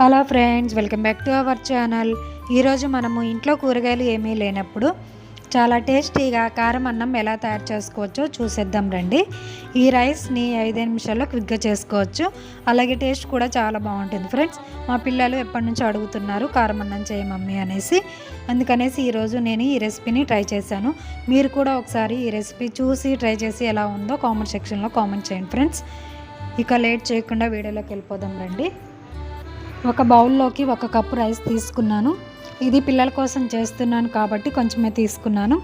Hello friends welcome back to our channel. ఈరోజు మనము ఇంట్లో కూరగాయలు ఏమీ లేనప్పుడు చాలా టేస్టీగా కారం అన్నం ఎలా తయారు చేసుకోవచ్చో చూసేద్దాం రండి. ఈ రైస్ని ఐదు నిమిషాల్లో క్విక్గా చేసుకోవచ్చు. అలాగే టేస్ట్ కూడా చాలా బాగుంటుంది ఫ్రెండ్స్. మా పిల్లలు ఎప్పటి నుంచో అడుగుతున్నారు కారం అన్నం చేయి మమ్మీ అనేసి. అందుకనేసి ఈరోజు నేను ఈ రెసిపీని ట్రై చేశాను. మీరు కూడా ఒకసారి ఈ రెసిపీ చూసి ట్రై చేసి ఎలా ఉందో కామెంట్ సెక్షన్లో కామెంట్ చేయండి ఫ్రెండ్స్. ఇక లేట్ చేయకుండా వీడియోలోకి వెళ్ళిపోదాం రండి. ఒక బౌల్లోకి ఒక కప్పు రైస్ తీసుకున్నాను. ఇది పిల్లల కోసం చేస్తున్నాను కాబట్టి కొంచెమే తీసుకున్నాను.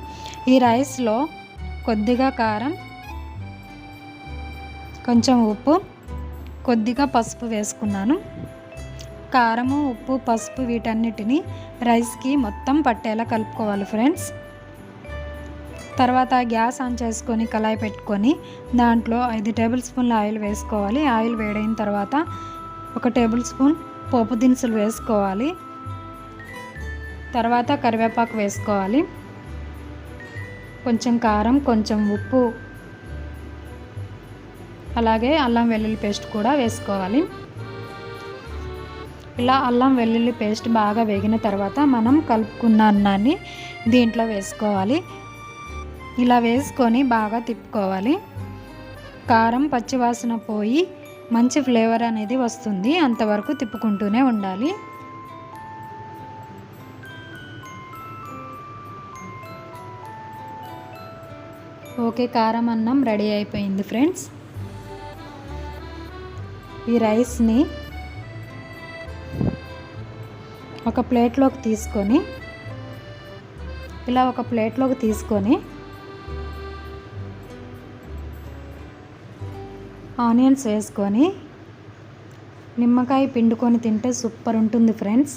ఈ రైస్లో కొద్దిగా కారం కొంచెం ఉప్పు కొద్దిగా పసుపు వేసుకున్నాను. కారము ఉప్పు పసుపు వీటన్నిటిని రైస్కి మొత్తం పట్టేలా కలుపుకోవాలి ఫ్రెండ్స్. తర్వాత గ్యాస్ ఆన్ చేసుకొని కళాయి పెట్టుకొని దాంట్లో ఐదు టేబుల్ స్పూన్ల ఆయిల్ వేసుకోవాలి. ఆయిల్ వేడైన తర్వాత ఒక టేబుల్ స్పూన్ పోపు దినుసులు వేసుకోవాలి. తర్వాత కరివేపాకు వేసుకోవాలి. కొంచెం కారం కొంచెం ఉప్పు. అలాగే అల్లం వెల్లుల్లి పేస్ట్ కూడా వేసుకోవాలి. ఇలా అల్లం వెల్లుల్లి పేస్ట్ బాగా వేగిన తర్వాత మనం కలుపుకున్న అన్నాన్ని దీంట్లో వేసుకోవాలి. ఇలా వేసుకొని బాగా తిప్పుకోవాలి. కారం పచ్చివాసన పోయి మంచి ఫ్లేవర్ అనేది వస్తుంది. అంతవరకు తిప్పుకుంటూనే ఉండాలి. ఓకే కారం అన్నం రెడీ అయిపోయింది ఫ్రెండ్స్. ఈ రైస్ని ఒక ప్లేట్లోకి తీసుకొని ఇలా ఒక ప్లేట్లోకి తీసుకొని ఆనియన్స్ వేసుకొని నిమ్మకాయ పిండుకొని తింటే సూపర్ ఉంటుంది ఫ్రెండ్స్.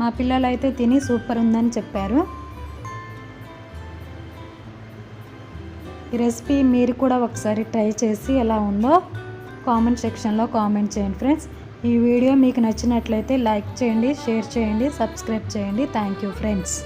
మా పిల్లలు అయితే తిని సూపర్ ఉందని చెప్పారు. ఈ రెసిపీ మీరు కూడా ఒకసారి ట్రై చేసి ఎలా ఉందో కామెంట్ సెక్షన్లో కామెంట్ చేయండి ఫ్రెండ్స్. ఈ వీడియో మీకు నచ్చినట్లయితే లైక్ చేయండి షేర్ చేయండి సబ్స్క్రైబ్ చేయండి. Thank you friends.